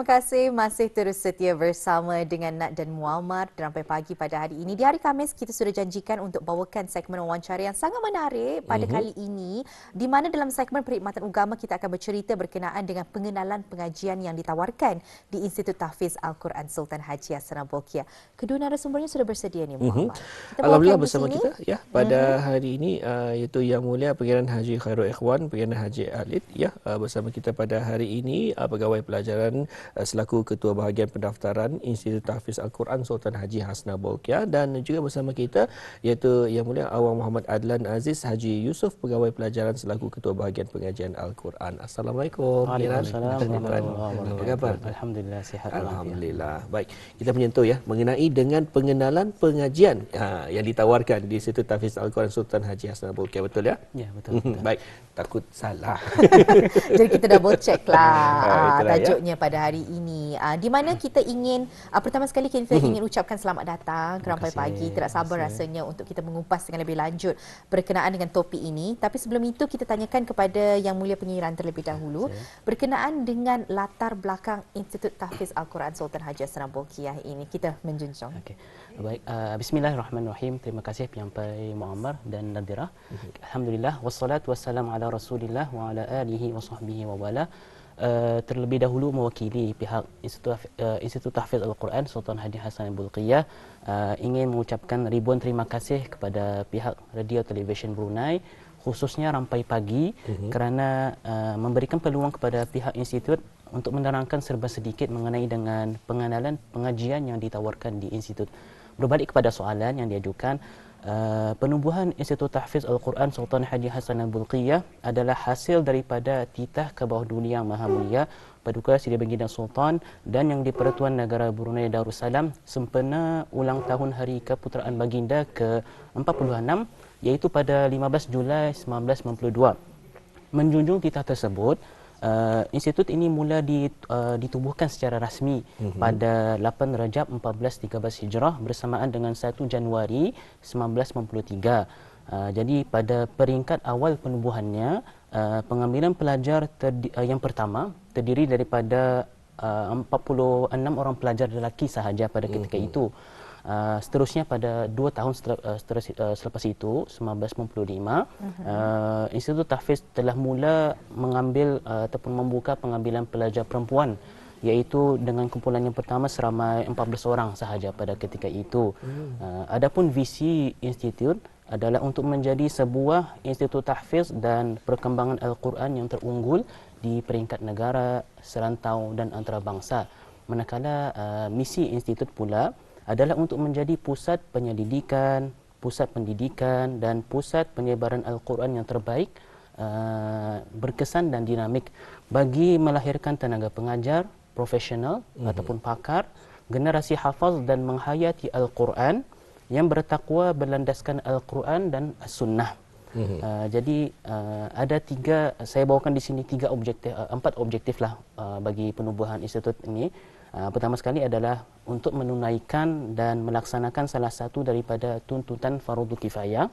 Terima kasih masih terus setia bersama dengan Nat dan Muammar sampai pagi pada hari ini. Di hari Khamis kita sudah janjikan untuk bawakan segmen wawancara yang sangat menarik pada mm-hmm. kali ini di mana dalam segmen perkhidmatan agama kita akan bercerita berkenaan dengan pengenalan pengajian yang ditawarkan di Institut Tahfiz Al-Quran Sultan Haji Hasan Bolkiah. Kedua narasumbernya sudah bersedia ni Muammar. Mm-hmm. Alhamdulillah bersama kita ya pada mm-hmm. hari ini uh, iaitu yang mulia Pengiran Haji Khairul Ikhwan, Pengiran Haji Alid ya uh, bersama kita pada hari ini uh, pegawai pelajaran selaku Ketua Bahagian Pendaftaran Institut Tahfiz Al-Quran Sultan Haji Hasna Bolkiah dan juga bersama kita iaitu Yang Mulia Awang Muhammad Adlan Aziz Haji Yusof Pegawai Pelajaran selaku Ketua Bahagian Pengajian Al-Quran. Assalamualaikum. Waalaikumsalam. Apa khabar? Alhamdulillah sihat. Alhamdulillah. Baik, kita menyentuh ya mengenai dengan pengenalan pengajian ha, yang ditawarkan di Institut Tahfiz Al-Quran Sultan Haji Hasna Bolkiah betul ya? Ya, betul. betul. Baik, takut salah. Jadi kita double check lah ah, ya. tajuknya ya. pada hari hari ini. Uh, di mana kita ingin uh, pertama sekali kita mhm. ingin ucapkan selamat datang ke rampai pagi. Tidak sabar rasanya untuk kita mengupas dengan lebih lanjut berkenaan dengan topik ini. Tapi sebelum itu kita tanyakan kepada yang mulia pengiran terlebih dahulu berkenaan dengan latar belakang Institut Tahfiz Al-Quran Sultan Haji Hasan Bolkiah ini. Kita menjunjung. Okay. baik uh, bismillahirrahmanirrahim. Terima kasih penyampai Muammar dan Nadira. Mhm. alhamdulillah wassalatu wassalamu ala rasulillah wa ala alihi wa sahbihi wa wala Uh, terlebih dahulu mewakili pihak Institut, uh, Institut Tahfiz Al-Quran Sultan Hadi Hasan Bulqiyah uh, ingin mengucapkan ribuan terima kasih kepada pihak Radio Television Brunei khususnya Rampai Pagi uh-huh. kerana uh, memberikan peluang kepada pihak institut untuk menerangkan serba sedikit mengenai dengan pengenalan pengajian yang ditawarkan di institut. Berbalik kepada soalan yang diajukan, Uh, penubuhan Institut Tahfiz Al-Quran Sultan Haji Hasan Al-Bulqiyah adalah hasil daripada titah ke bawah dunia maha mulia Paduka Sri Baginda Sultan dan yang di-Pertuan Negara Brunei Darussalam sempena ulang tahun Hari Keputeraan Baginda ke-46 iaitu pada 15 Julai 1992. Menjunjung titah tersebut, uh, institut ini mula di, uh, ditubuhkan secara rasmi mm-hmm. pada 8 Rajab 1413 Hijrah bersamaan dengan 1 Januari 1993. Uh, jadi pada peringkat awal penubuhannya uh, pengambilan pelajar terdi- uh, yang pertama terdiri daripada uh, 46 orang pelajar lelaki sahaja pada ketika mm-hmm. itu. Uh, seterusnya pada dua tahun setel, uh, seterus, uh, selepas itu 1995 uh-huh. uh, Institut Tahfiz telah mula mengambil uh, ataupun membuka pengambilan pelajar perempuan iaitu dengan kumpulan yang pertama seramai 14 orang sahaja pada ketika itu. Hmm. Uh, adapun visi institut adalah untuk menjadi sebuah institut tahfiz dan perkembangan al-Quran yang terunggul di peringkat negara, serantau dan antarabangsa. Manakala uh, misi institut pula adalah untuk menjadi pusat penyelidikan, pusat pendidikan dan pusat penyebaran Al-Quran yang terbaik uh, berkesan dan dinamik bagi melahirkan tenaga pengajar, profesional mm-hmm. ataupun pakar, generasi hafaz dan menghayati Al-Quran yang bertakwa berlandaskan Al-Quran dan As-Sunnah. Mm-hmm. Uh, jadi uh, ada tiga, saya bawakan di sini tiga objektif, uh, empat objektif lah uh, bagi penubuhan institut ini. Uh, pertama sekali adalah untuk menunaikan dan melaksanakan salah satu daripada tuntutan fardu kifayah.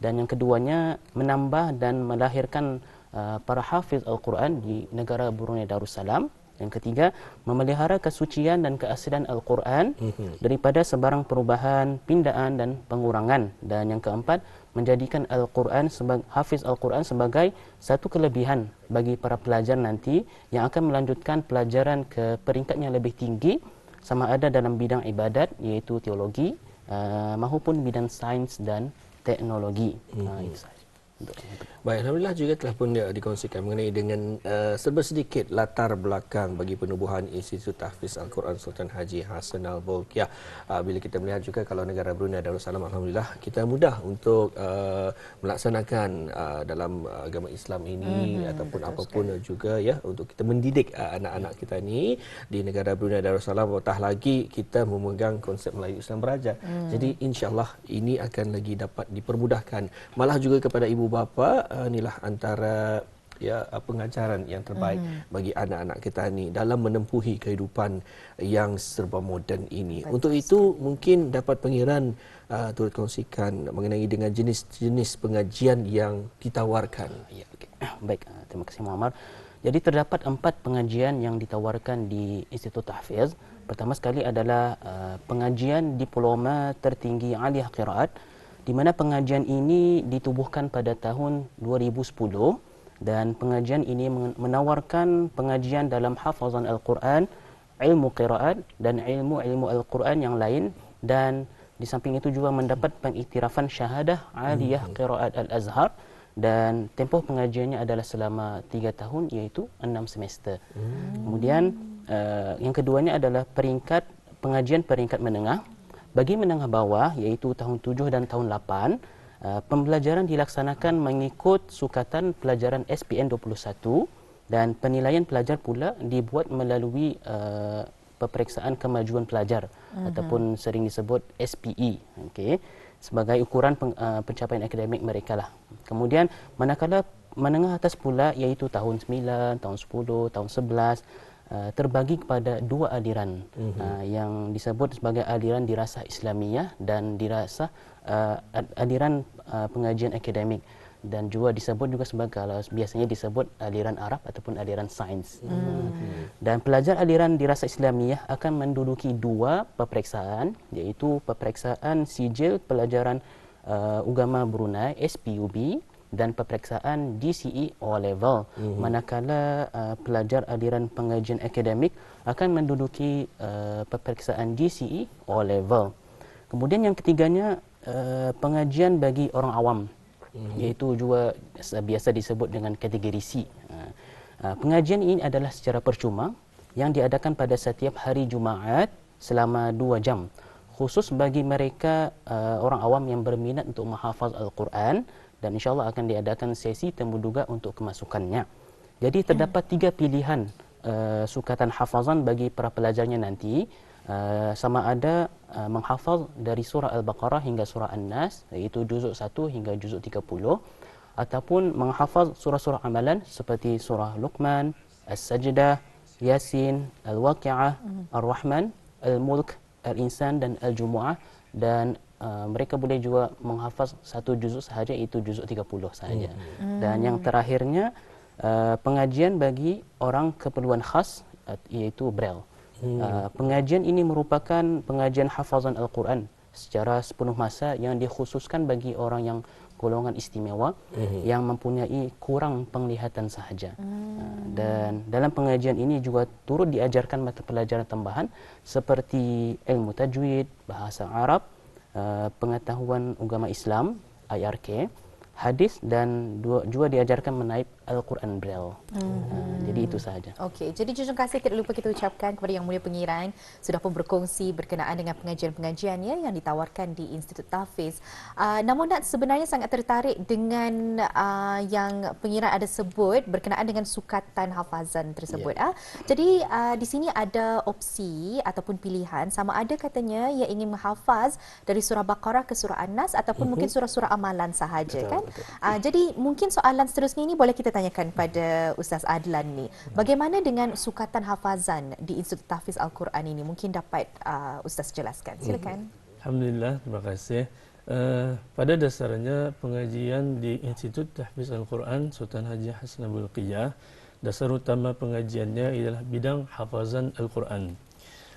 Dan yang keduanya menambah dan melahirkan uh, para hafiz Al-Quran di negara Brunei Darussalam yang ketiga memelihara kesucian dan keaslian Al-Quran mhm. daripada sebarang perubahan, pindaan dan pengurangan dan yang keempat menjadikan Al-Quran sebagai hafiz Al-Quran sebagai satu kelebihan bagi para pelajar nanti yang akan melanjutkan pelajaran ke peringkat yang lebih tinggi sama ada dalam bidang ibadat iaitu teologi uh, maupun bidang sains dan teknologi. Uh. Baik, Alhamdulillah juga telah pun dikongsikan mengenai dengan uh, serba sedikit latar belakang bagi penubuhan Institut Tahfiz Al-Quran Sultan Haji Hassan Al-Bolkiah. Uh, bila kita melihat juga kalau negara Brunei Darussalam, Alhamdulillah kita mudah untuk uh, melaksanakan uh, dalam agama Islam ini mm-hmm, ataupun apapun sekali. juga ya untuk kita mendidik uh, anak-anak kita ini di negara Brunei Darussalam. Apatah lagi kita memegang konsep Melayu Islam Beraja. Mm. Jadi insyaAllah ini akan lagi dapat dipermudahkan. Malah juga kepada ibu bapa uh, inilah antara ya pengajaran yang terbaik mm-hmm. bagi anak-anak kita ni dalam menempuhi kehidupan yang serba moden ini. Baik, Untuk itu mungkin dapat pengiran uh, turut kongsikan mengenai dengan jenis-jenis pengajian yang ditawarkan. Ya, okay. Baik, uh, terima kasih Muhammad. Jadi terdapat empat pengajian yang ditawarkan di Institut Tahfiz. Pertama sekali adalah uh, pengajian diploma tertinggi aliyah qiraat di mana pengajian ini ditubuhkan pada tahun 2010 dan pengajian ini menawarkan pengajian dalam hafazan Al-Quran, ilmu qiraat dan ilmu-ilmu Al-Quran yang lain dan di samping itu juga mendapat pengiktirafan syahadah aliyah hmm. qiraat Al-Azhar dan tempoh pengajiannya adalah selama tiga tahun iaitu enam semester. Hmm. Kemudian uh, yang keduanya adalah peringkat pengajian peringkat menengah bagi menengah bawah iaitu tahun tujuh dan tahun lapan. Uh, pembelajaran dilaksanakan mengikut sukatan pelajaran SPN 21 dan penilaian pelajar pula dibuat melalui uh, peperiksaan kemajuan pelajar uh-huh. ataupun sering disebut SPE. Okey sebagai ukuran peng, uh, pencapaian akademik mereka lah. Kemudian manakala menengah atas pula iaitu tahun 9, tahun 10, tahun 11 uh, terbagi kepada dua aliran mm-hmm. uh, yang disebut sebagai aliran dirasah Islamiyah dan dirasah uh, aliran uh, pengajian akademik dan juga disebut juga sebagai kalau biasanya disebut aliran Arab ataupun aliran sains. Hmm. Dan pelajar aliran dirasa Islamiah akan menduduki dua peperiksaan iaitu peperiksaan sijil pelajaran uh, agama Brunei SPUB dan peperiksaan DCE O level. Hmm. Manakala uh, pelajar aliran pengajian akademik akan menduduki uh, peperiksaan DCE O level. Kemudian yang ketiganya uh, pengajian bagi orang awam hmm. iaitu juga biasa disebut dengan kategori C. Ha, ha, pengajian ini adalah secara percuma yang diadakan pada setiap hari Jumaat selama dua jam khusus bagi mereka uh, orang awam yang berminat untuk menghafaz Al-Quran dan insyaAllah akan diadakan sesi temuduga untuk kemasukannya. Jadi terdapat tiga pilihan uh, sukatan hafazan bagi para pelajarnya nanti. Uh, sama ada uh, menghafal dari surah Al-Baqarah hingga surah An-Nas iaitu juzuk 1 hingga juzuk 30 ataupun menghafal surah-surah amalan seperti surah Luqman, As-Sajdah, Yasin, Al-Waqi'ah, mm-hmm. Ar-Rahman, Al-Mulk, Al-Insan dan Al-Jumu'ah dan uh, mereka boleh juga menghafal satu juzuk sahaja iaitu juzuk 30 sahaja. Mm-hmm. Dan yang terakhirnya uh, pengajian bagi orang keperluan khas uh, iaitu Braille. Hmm. Uh, pengajian ini merupakan pengajian hafazan Al-Quran secara sepenuh masa yang dikhususkan bagi orang yang golongan istimewa hmm. yang mempunyai kurang penglihatan sahaja. Uh, dan dalam pengajian ini juga turut diajarkan mata pelajaran tambahan seperti ilmu tajwid, bahasa Arab, uh, pengetahuan agama Islam, IRK, hadis dan juga diajarkan menaip Al-Quran Braille. Hmm. Uh, jadi itu sahaja. Okey, jadi jujur kasih tidak lupa kita ucapkan kepada Yang Mulia Pengiran sudah pun berkongsi berkenaan dengan pengajian-pengajian ya, yang ditawarkan di Institut Tafiz. Uh, namun nak sebenarnya sangat tertarik dengan uh, yang pengiran ada sebut berkenaan dengan sukatan hafazan tersebut. Yeah. Uh. Jadi uh, di sini ada opsi ataupun pilihan sama ada katanya yang ingin menghafaz dari surah Baqarah ke surah An-Nas ataupun uh-huh. mungkin surah-surah amalan sahaja betul, kan. Uh, jadi mungkin soalan seterusnya ini boleh kita tanyakan pada Ustaz Adlan ni. Bagaimana dengan sukatan hafazan di Institut Tahfiz Al-Quran ini? Mungkin dapat uh, Ustaz jelaskan. Silakan. Alhamdulillah, terima kasih. Uh, pada dasarnya pengajian di Institut Tahfiz Al-Quran Sultan Haji Hasan Abdul Qiyah dasar utama pengajiannya ialah bidang hafazan Al-Quran.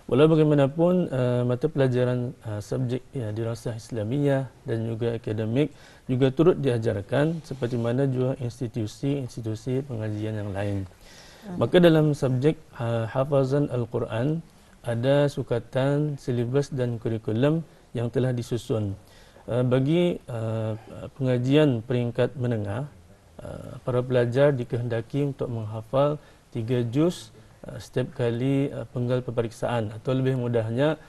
Walau bagaimanapun uh, mata pelajaran uh, subjek ya, dirasah Islamiyah dan juga akademik juga turut diajarkan seperti mana juga institusi-institusi pengajian yang lain. Hmm. Maka dalam subjek uh, hafazan Al-Quran ada sukatan silibus dan kurikulum yang telah disusun. Uh, bagi uh, pengajian peringkat menengah, uh, para pelajar dikehendaki untuk menghafal tiga juz setiap kali uh, penggal peperiksaan atau lebih mudahnya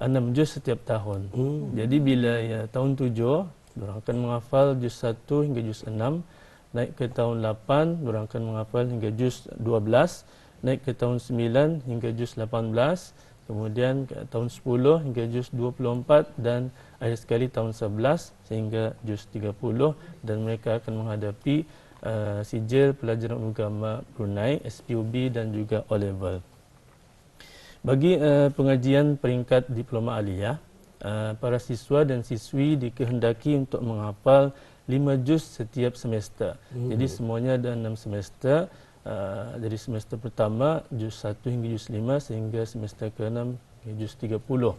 enam juz setiap tahun. Hmm. Jadi bila ya tahun tujuh, mereka akan menghafal juz satu hingga juz enam. Naik ke tahun lapan, mereka akan menghafal hingga juz dua belas. Naik ke tahun sembilan hingga juz lapan belas. Kemudian ke tahun sepuluh hingga juz dua puluh empat dan akhir sekali tahun sebelas sehingga juz tiga puluh dan mereka akan menghadapi uh, sijil pelajaran agama Brunei SPUB dan juga O level. Bagi uh, pengajian peringkat diploma aliyah, uh, para siswa dan siswi dikehendaki untuk menghafal 5 juz setiap semester. Hmm. Jadi semuanya ada 6 semester. uh, dari semester pertama juz 1 hingga juz 5 sehingga semester ke-6 hingga juz 30. Uh,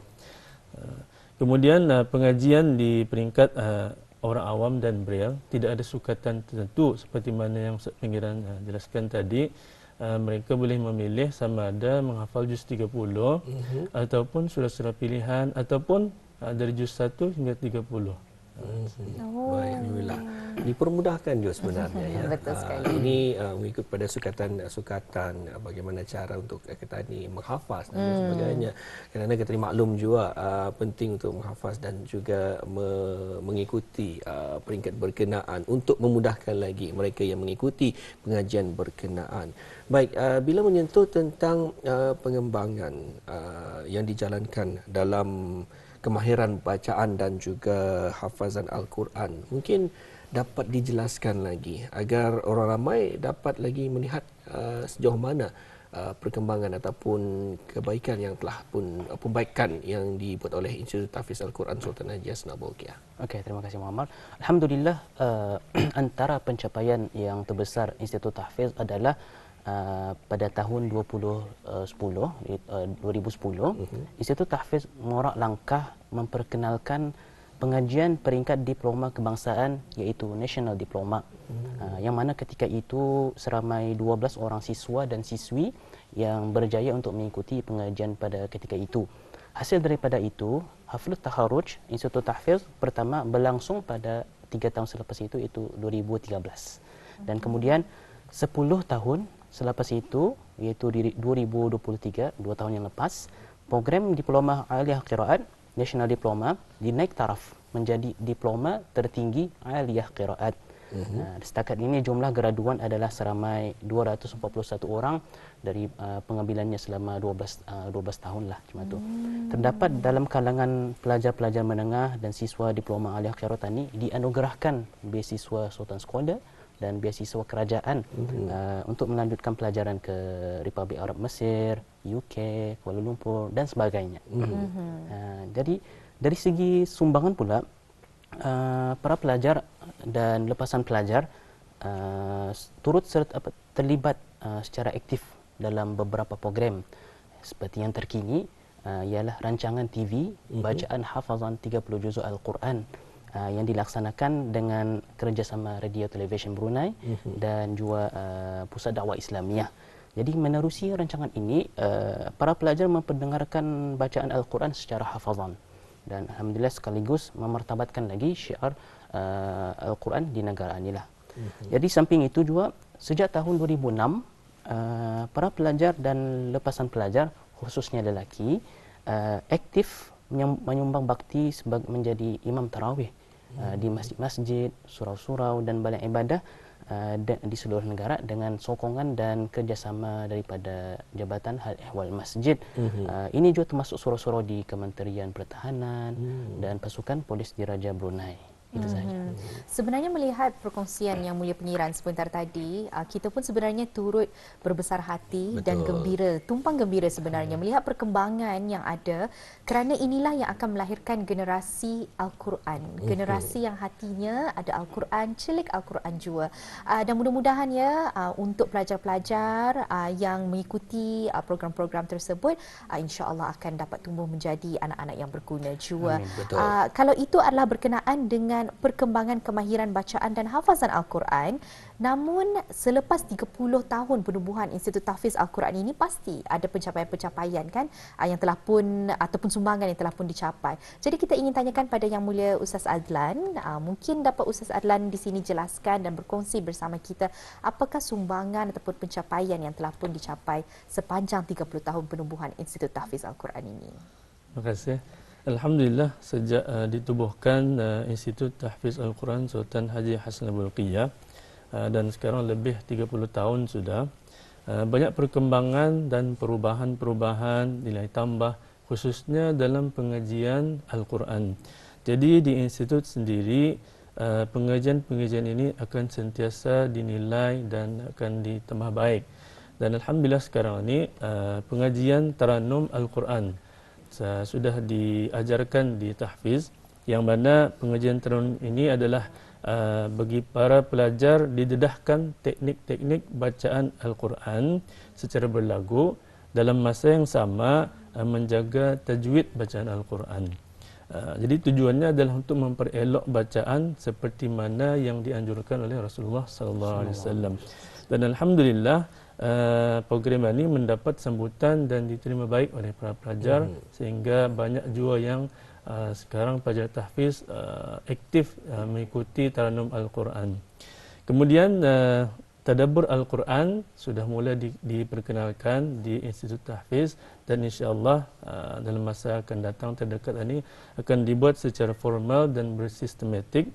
kemudian uh, pengajian di peringkat uh, orang awam dan braille tidak ada sukatan tertentu seperti mana yang Ustaz Pinggiran uh, jelaskan tadi. Uh, mereka boleh memilih sama ada menghafal juz 30 mm-hmm. ataupun surah-surah pilihan ataupun uh, dari juz 1 hingga 30. Oh. Alhamdulillah. Dipermudahkan juga sebenarnya ya. Betul sekali. Uh, ini uh, mengikut pada sukatan-sukatan uh, bagaimana cara untuk uh, kita ini menghafaz dan hmm. sebagainya. Kerana kita maklum juga uh, penting untuk menghafaz dan juga me- mengikuti uh, peringkat berkenaan untuk memudahkan lagi mereka yang mengikuti pengajian berkenaan. Baik, uh, bila menyentuh tentang uh, pengembangan uh, yang dijalankan dalam kemahiran bacaan dan juga hafazan Al-Quran. Mungkin dapat dijelaskan lagi agar orang ramai dapat lagi melihat uh, sejauh mana uh, perkembangan ataupun kebaikan yang telah pun uh, pembaikan yang dibuat oleh Institut Tahfiz Al-Quran Sultan Haji Hasnah Bolkiah. Okey, terima kasih Muhammad. Alhamdulillah uh, antara pencapaian yang terbesar Institut Tahfiz adalah Uh, pada tahun 2010 uh, 2010 uh-huh. Institut Tahfiz mengorak langkah memperkenalkan pengajian peringkat diploma kebangsaan iaitu National Diploma uh-huh. uh, yang mana ketika itu seramai 12 orang siswa dan siswi yang berjaya untuk mengikuti pengajian pada ketika itu hasil daripada itu Haflul Taharuj Institut Tahfiz pertama berlangsung pada 3 tahun selepas itu iaitu 2013 dan kemudian 10 tahun Selepas itu, iaitu di 2023, dua tahun yang lepas, program Diploma Aliyah Qiraat, National Diploma, dinaik taraf menjadi Diploma Tertinggi Aliyah Qiraat. Uh-huh. Nah, setakat ini jumlah graduan adalah seramai 241 orang dari uh, pengambilannya selama 12 uh, 12 tahun lah macam tu. Hmm. Terdapat dalam kalangan pelajar-pelajar menengah dan siswa diploma aliyah qiraat ini dianugerahkan beasiswa Sultan Scholar dan beasiswa kerajaan mm-hmm. uh, untuk melanjutkan pelajaran ke Republik Arab Mesir, UK, Kuala Lumpur dan sebagainya. Mm-hmm. Uh, jadi dari segi sumbangan pula uh, para pelajar dan lepasan pelajar uh, turut serta apa, terlibat uh, secara aktif dalam beberapa program seperti yang terkini uh, ialah rancangan TV mm-hmm. bacaan hafazan 30 juzuk Al-Quran uh, yang dilaksanakan dengan kerjasama Radio Television Brunei uh-huh. dan juga uh, Pusat Dakwah Islamiah. Jadi menerusi rancangan ini, uh, para pelajar memperdengarkan bacaan Al-Quran secara hafazan dan alhamdulillah sekaligus memertabatkan lagi syiar uh, Al-Quran di negara inilah. Uh-huh. Jadi samping itu juga sejak tahun 2006 uh, para pelajar dan lepasan pelajar khususnya lelaki uh, aktif menyumbang bakti sebagai menjadi imam tarawih Uh, di masjid-masjid, surau-surau dan balai ibadah uh, di seluruh negara dengan sokongan dan kerjasama daripada Jabatan Hal Ehwal Masjid. Mm-hmm. Uh, ini juga termasuk surau-surau di Kementerian Pertahanan mm. dan pasukan polis di Raja Brunei. Itu hmm. sahaja. Sebenarnya melihat perkongsian yang mulia pengiran sebentar tadi, uh, kita pun sebenarnya turut berbesar hati Betul. dan gembira, tumpang gembira sebenarnya hmm. melihat perkembangan yang ada kerana inilah yang akan melahirkan generasi Al-Quran. Generasi yang hatinya ada Al-Quran, celik Al-Quran juga. Uh, dan mudah-mudahan ya uh, untuk pelajar-pelajar yang mengikuti program-program tersebut, insya-Allah akan dapat tumbuh menjadi anak-anak yang berguna juga. Kalau itu adalah berkenaan dengan dengan perkembangan kemahiran bacaan dan hafazan Al-Quran. Namun selepas 30 tahun penubuhan Institut Tahfiz Al-Quran ini pasti ada pencapaian-pencapaian kan ah, yang telah pun ataupun sumbangan yang telah pun dicapai. Jadi kita ingin tanyakan pada Yang Mulia Ustaz Adlan, ah, mungkin dapat Ustaz Adlan di sini jelaskan dan berkongsi bersama kita apakah sumbangan ataupun pencapaian yang telah pun dicapai sepanjang 30 tahun penubuhan Institut Tahfiz Al-Quran ini. Terima kasih. Alhamdulillah sejak uh, ditubuhkan uh, Institut Tahfiz Al-Quran Sultan Haji Hassan Abdul Qiyah uh, dan sekarang lebih 30 tahun sudah uh, banyak perkembangan dan perubahan-perubahan nilai tambah khususnya dalam pengajian Al-Quran. Jadi di institut sendiri pengajian-pengajian ini akan sentiasa dinilai dan akan ditambah baik. Dan alhamdulillah sekarang ini pengajian Taranum Al-Quran sudah diajarkan di tahfiz yang mana pengajian terun ini adalah uh, bagi para pelajar didedahkan teknik-teknik bacaan Al-Quran secara berlagu dalam masa yang sama uh, menjaga tajwid bacaan Al-Quran. Uh, jadi tujuannya adalah untuk memperelok bacaan seperti mana yang dianjurkan oleh Rasulullah sallallahu alaihi wasallam. Dan alhamdulillah uh, program ini mendapat sambutan dan diterima baik oleh para pelajar hmm. sehingga banyak jua yang uh, sekarang pelajar tahfiz uh, aktif uh, mengikuti taranum Al-Quran. Kemudian uh, tadabbur Al-Quran sudah mula di, diperkenalkan di Institut Tahfiz dan insyaAllah uh, dalam masa akan datang terdekat ini akan dibuat secara formal dan bersistematik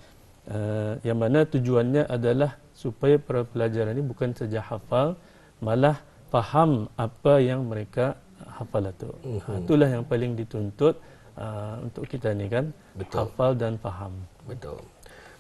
uh, yang mana tujuannya adalah supaya para pelajar ini bukan saja hafal malah faham apa yang mereka hafal itu. Uh-huh. Itulah yang paling dituntut uh, untuk kita ni kan Betul. hafal dan faham. Betul.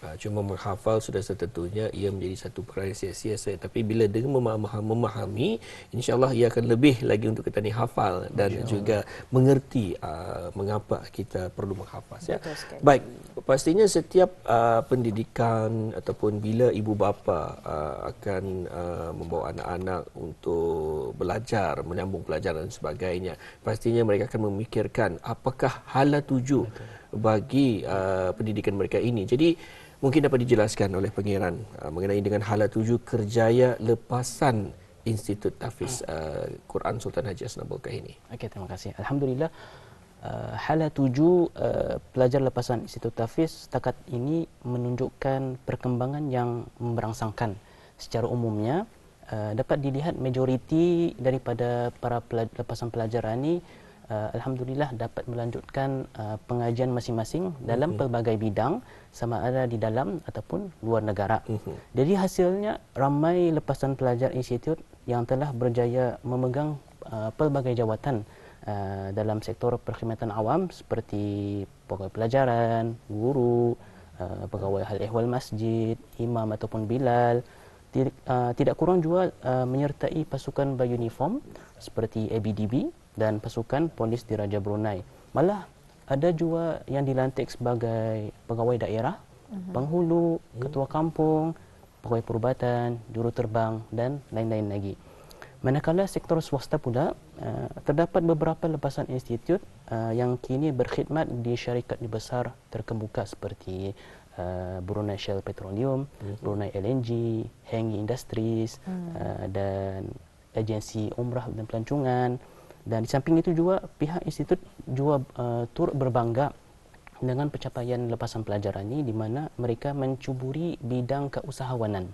Ah, cuma menghafal sudah setentunya ia menjadi satu perkara yang sia-sia. Tapi bila dengan memahami, memahami insyaallah ia akan lebih lagi untuk kita ni hafal dan juga mengerti uh, mengapa kita perlu menghafal ya. Baik pastinya setiap uh, pendidikan ataupun bila ibu bapa uh, akan uh, membawa anak-anak untuk belajar menyambung pelajaran dan sebagainya pastinya mereka akan memikirkan apakah hala tuju bagi uh, pendidikan mereka ini. Jadi mungkin dapat dijelaskan oleh pengiran uh, mengenai dengan hala tuju kerjaya lepasan Institut Tafiz uh, Quran Sultan Haji Hassan Bolkah ini. Okey, terima kasih. Alhamdulillah uh, hala tuju uh, pelajar lepasan Institut Tafiz setakat ini menunjukkan perkembangan yang memberangsangkan secara umumnya uh, dapat dilihat majoriti daripada para pelaj- lepasan pelajar ini uh, alhamdulillah dapat melanjutkan uh, pengajian masing-masing dalam uh-huh. pelbagai bidang sama ada di dalam ataupun luar negara. Uh-huh. Jadi hasilnya ramai lepasan pelajar institut yang telah berjaya memegang uh, pelbagai jawatan uh, dalam sektor perkhidmatan awam seperti pegawai pelajaran, guru, uh, pegawai hal ehwal masjid, imam ataupun bilal. Tidak, uh, tidak kurang juga uh, menyertai pasukan beruniform seperti ABDB dan pasukan polis di Raja Brunei. Malah ada juga yang dilantik sebagai pegawai daerah, uh-huh. penghulu, ketua kampung, pegawai perubatan, juru terbang dan lain-lain lagi. Manakala sektor swasta pula uh, terdapat beberapa lepasan institut uh, yang kini berkhidmat di syarikat besar terkemuka seperti uh, Brunei Shell Petroleum, uh-huh. Brunei LNG, Hengi Industries uh-huh. uh, dan agensi umrah dan pelancongan dan di samping itu juga pihak institut juga uh, turut berbangga dengan pencapaian lepasan pelajaran ini di mana mereka mencuburi bidang keusahawanan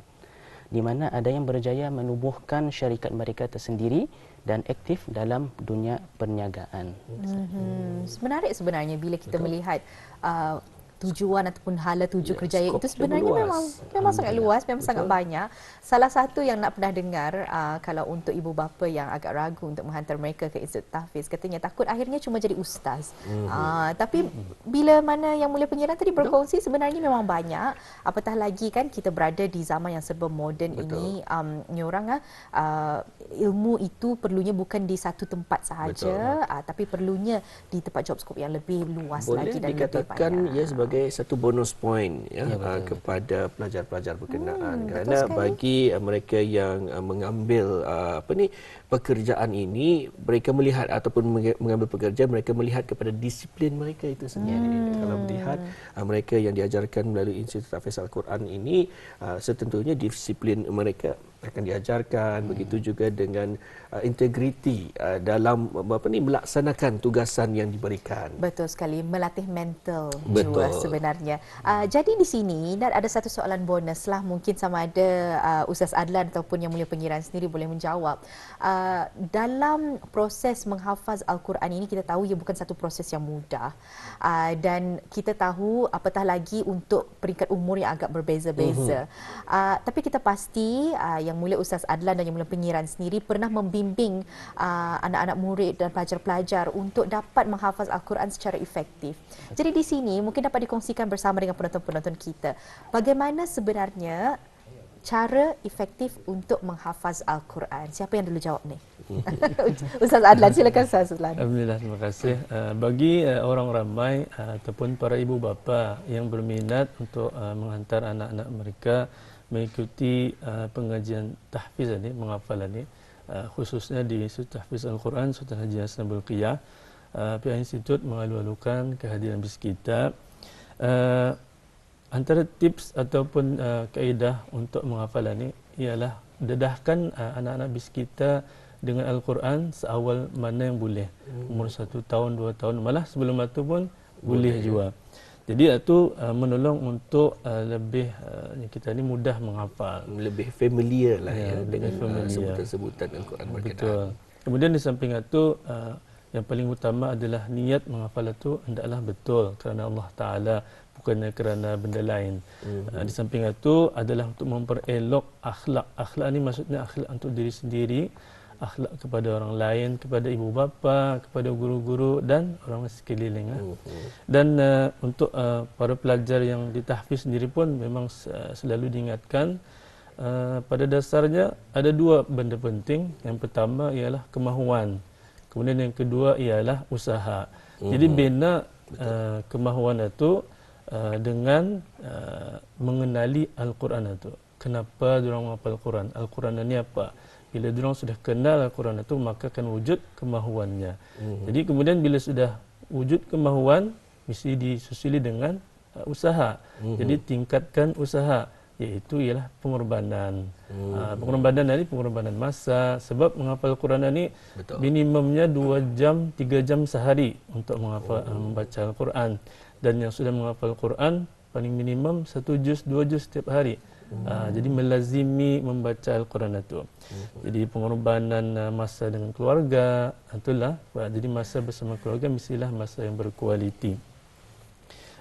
di mana ada yang berjaya menubuhkan syarikat mereka tersendiri dan aktif dalam dunia perniagaan. Mm-hmm. Menarik sebenarnya bila kita Betul. melihat uh, tujuan ataupun hala tuju yeah, kerjaya itu sebenarnya luas. memang memang sangat luas, memang Betul. sangat banyak. Salah satu yang nak pernah dengar uh, kalau untuk ibu bapa yang agak ragu untuk menghantar mereka ke Institut Tahfiz katanya takut akhirnya cuma jadi ustaz. Mm-hmm. Uh, tapi mm-hmm. bila mana yang mulia penyiaran tadi berkongsi sebenarnya memang banyak. Apatah lagi kan kita berada di zaman yang serba moden ini um ni orang uh, ilmu itu perlunya bukan di satu tempat sahaja uh, tapi perlunya di tempat job scope yang lebih luas Boleh lagi dan lebih banyak. Boleh dikatakan ya sebagai sebagai satu bonus point ya, ya uh, kepada pelajar-pelajar berkenaan. Hmm, kerana bagi uh, mereka yang uh, mengambil apa ni pekerjaan ini mereka melihat ataupun mengambil pekerjaan mereka melihat kepada disiplin mereka itu sendiri. Hmm. kalau melihat mereka yang diajarkan melalui Institut Hafiz Al-Quran ini setentunya disiplin mereka akan diajarkan hmm. begitu juga dengan uh, integriti uh, dalam apa ni melaksanakan tugasan yang diberikan betul sekali melatih mental betul. juga sebenarnya uh, jadi di sini dan ada satu soalan bonus lah mungkin sama ada uh, Ustaz Adlan ataupun yang mulia pengiran sendiri boleh menjawab uh, dalam proses menghafaz al-Quran ini kita tahu ia bukan satu proses yang mudah uh, dan kita tahu apatah lagi untuk peringkat umur yang agak berbeza-beza uh-huh. uh, tapi kita pasti uh, yang yang mulia Ustaz Adlan dan yang mulia penyiaran sendiri pernah membimbing uh, anak-anak murid dan pelajar-pelajar untuk dapat menghafaz Al-Quran secara efektif. Jadi di sini mungkin dapat dikongsikan bersama dengan penonton-penonton kita bagaimana sebenarnya cara efektif untuk menghafaz Al-Quran. Siapa yang dulu jawab ni? Ustaz Adlan silakan Ustaz Adlan. Alhamdulillah terima kasih. Uh, bagi uh, orang ramai uh, ataupun para ibu bapa yang berminat untuk uh, menghantar anak-anak mereka mengikuti uh, pengajian tahfiz ini, menghafal ini, uh, khususnya di Institut Tahfiz Al-Quran Sultan Haji Hasan Bulqiyah, uh, pihak institut mengalu-alukan kehadiran bis kita. Uh, antara tips ataupun uh, kaedah untuk menghafal ini ialah dedahkan uh, anak-anak bis kita dengan Al-Quran seawal mana yang boleh. Hmm. Umur satu tahun, dua tahun, malah sebelum itu pun boleh, boleh ya. Jadi itu uh, menolong untuk uh, lebih uh, kita ni mudah menghafal. Lebih familiar lah ya, ya dengan uh, sebutan-sebutan Al-Quran berkenaan. Betul. Kemudian di samping itu, uh, yang paling utama adalah niat menghafal itu hendaklah betul kerana Allah Ta'ala bukannya kerana benda lain. Mm-hmm. Uh, di samping itu adalah untuk memperelok akhlak. Akhlak ini maksudnya akhlak untuk diri sendiri, akhlak kepada orang lain, kepada ibu bapa, kepada guru-guru dan orang sekeliling. Mm-hmm. Dan uh, untuk uh, para pelajar yang ditahfiz sendiri pun memang uh, selalu diingatkan uh, pada dasarnya ada dua benda penting. Yang pertama ialah kemahuan. Kemudian yang kedua ialah usaha. Mm-hmm. Jadi bina uh, kemahuan itu Uh, dengan uh, mengenali Al-Quran itu. Kenapa diorang menghafal Al-Quran? Al-Quran ini apa? Bila diorang sudah kenal Al-Quran itu, maka akan wujud kemahuannya. Mm-hmm. Jadi kemudian bila sudah wujud kemahuan, mesti disusuli dengan uh, usaha. Mm-hmm. Jadi tingkatkan usaha iaitu ialah pengorbanan. Hmm. Uh, pengorbanan ini pengorbanan masa sebab menghafal Al-Quran ini Betul. minimumnya 2 jam 3 jam sehari untuk menghafal oh. membaca Al-Quran dan yang sudah menghafal Quran paling minimum satu juz dua juz setiap hari. Hmm. Uh, jadi melazimi membaca Al-Quran itu. Hmm. Jadi pengorbanan uh, masa dengan keluarga itulah. Uh, jadi masa bersama keluarga mestilah masa yang berkualiti.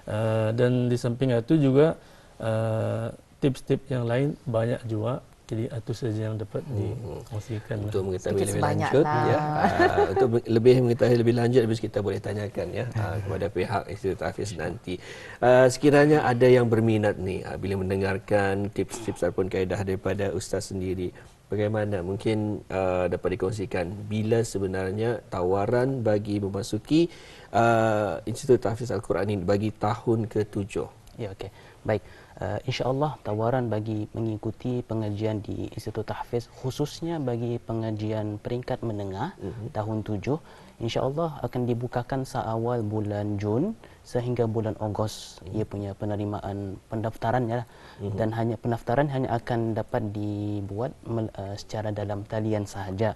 Uh, dan di samping itu juga uh, tips-tips yang lain banyak juga jadi itu saja yang dapat hmm. dikongsikan untuk lah. mengetahui lebih lanjut lah. ya uh, untuk lebih mengetahui lebih lanjut habis kita boleh tanyakan ya uh, kepada pihak Institut Hafiz nanti. Uh, sekiranya ada yang berminat ni uh, bila mendengarkan tips-tips ataupun kaedah daripada ustaz sendiri bagaimana? Mungkin uh, dapat dikongsikan. Bila sebenarnya tawaran bagi memasuki uh, Institut Hafiz Al-Quran ini bagi tahun ke-7 ya okey. Baik uh, insya-Allah tawaran bagi mengikuti pengajian di Institut Tahfiz khususnya bagi pengajian peringkat menengah uh-huh. tahun 7 insya-Allah akan dibukakan seawal bulan Jun sehingga bulan Ogos uh-huh. ia punya penerimaan pendaftarannya uh-huh. dan hanya pendaftaran hanya akan dapat dibuat uh, secara dalam talian sahaja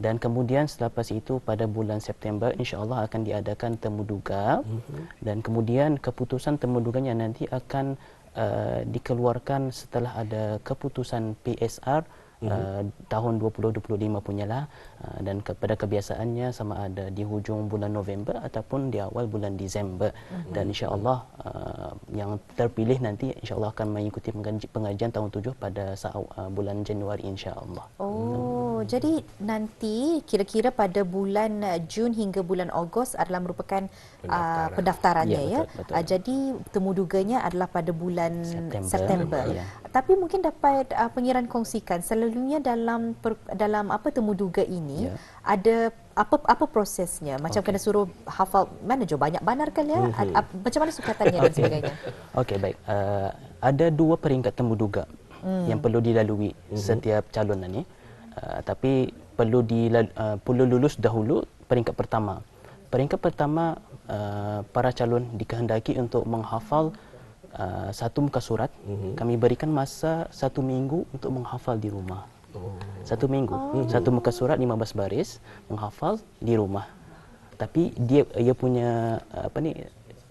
dan kemudian selepas itu pada bulan September insya-Allah akan diadakan temuduga uh-huh. dan kemudian keputusan temuduganya nanti akan uh, dikeluarkan setelah ada keputusan PSR uh, tahun 2025 punyalah uh, dan kepada kebiasaannya sama ada di hujung bulan November ataupun di awal bulan Disember uh-huh. dan insya-Allah uh, yang terpilih nanti insya-Allah akan mengikuti pengajian tahun 7 pada saat uh, bulan Januari insya-Allah. Oh, hmm. jadi nanti kira-kira pada bulan Jun hingga bulan Ogos adalah merupakan pendaftaran. uh, pendaftarannya ya. Betul, betul. Uh, jadi temuduganya adalah pada bulan September. September. Ya. Tapi mungkin dapat uh, pengiran kongsikan selalunya dalam per, dalam apa temuduga ini ya. ada apa apa prosesnya macam okay. kena suruh hafal mana jo banyak banar kan ya mm-hmm. A, macam mana sukatannya okay. dan sebagainya okey baik uh, ada dua peringkat temuduga mm. yang perlu dilalui mm-hmm. setiap calon ini uh, tapi perlu di uh, perlu lulus dahulu peringkat pertama peringkat pertama uh, para calon dikehendaki untuk menghafal uh, satu muka surat. Mm-hmm. Kami berikan masa satu minggu untuk menghafal di rumah. Oh. Satu minggu, oh. satu muka surat 15 baris menghafal di rumah. Tapi dia ia punya apa ni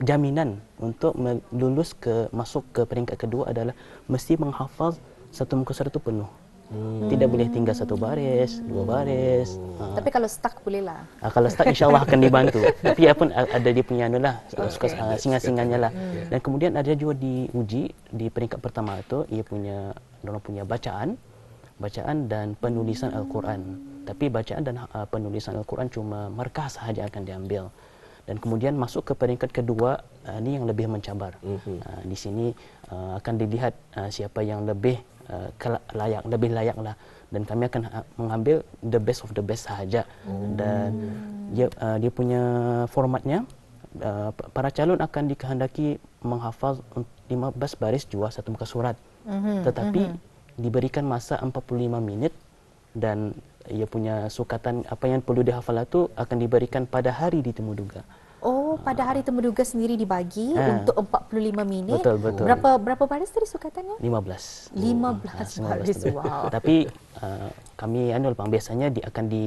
jaminan untuk lulus ke masuk ke peringkat kedua adalah mesti menghafal satu muka surat itu penuh. Hmm. Tidak boleh tinggal satu baris, dua baris. Hmm. Ha. Tapi kalau stuck boleh lah. Ha, kalau stuck insyaAllah akan dibantu. Tapi apa pun ada dia punya anu lah, suka uh, singa-singanya lah. Hmm. Dan kemudian ada juga diuji di peringkat pertama itu, ia punya, orang punya bacaan, bacaan dan penulisan Al-Quran. Tapi bacaan dan uh, penulisan Al-Quran cuma markah sahaja akan diambil. Dan kemudian masuk ke peringkat kedua, uh, ini yang lebih mencabar. Hmm. Uh, di sini uh, akan dilihat uh, siapa yang lebih Uh, layak lebih layaklah dan kami akan uh, mengambil the best of the best sahaja oh. dan dia uh, dia punya formatnya uh, para calon akan dikehendaki menghafal 15 baris jua satu muka surat mm-hmm. tetapi mm-hmm. diberikan masa 45 minit dan ia punya sukatan apa yang perlu dihafal itu akan diberikan pada hari ditemu duga. Oh, pada hari temuduga sendiri dibagi ha. untuk 45 minit. Betul, betul. Berapa berapa baris tadi sukatannya? 15. 15 ha, baris. Wow. Tapi uh, kami anu bang biasanya di, akan di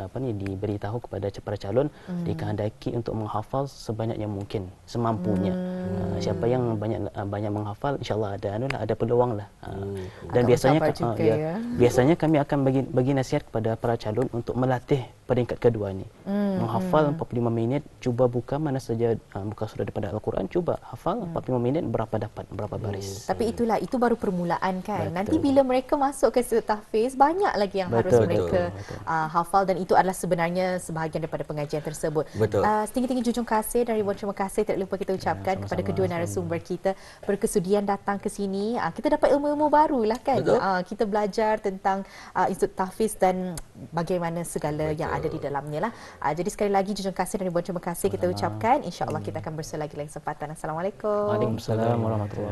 apa ni diberitahu kepada para calon hmm. dikehendaki untuk menghafal sebanyak yang mungkin semampunya hmm. uh, siapa yang banyak uh, banyak menghafal insyaallah ada anu lah ada peluang lah uh, hmm. dan biasanya uh, ya, ya. biasanya kami akan bagi bagi nasihat kepada para calon untuk melatih peringkat kedua ni hmm. menghafal hmm. 45 minit cuba buka mana saja uh, buka surah daripada al-Quran cuba hafal hmm. 45 minit berapa dapat berapa baris hmm. tapi itulah itu baru permulaan kan Betul. nanti bila mereka masuk ke tahfiz banyak lagi yang Betul. harus mereka Betul. Uh, hafal dan itu adalah sebenarnya sebahagian daripada pengajian tersebut. Betul. Uh, setinggi-tinggi junjung kasih dari Wan terima kasih tidak lupa kita ucapkan ya, kepada kedua narasumber kita berkesudian datang ke sini. Uh, kita dapat ilmu-ilmu baru lah kan. Uh, kita belajar tentang uh, Institut Tahfiz dan bagaimana segala Betul. yang ada di dalamnya lah. Uh, jadi sekali lagi junjung kasih dari Wan terima kasih kita ucapkan. InsyaAllah kita akan bersua lagi lain kesempatan. Assalamualaikum. Waalaikumsalam warahmatullahi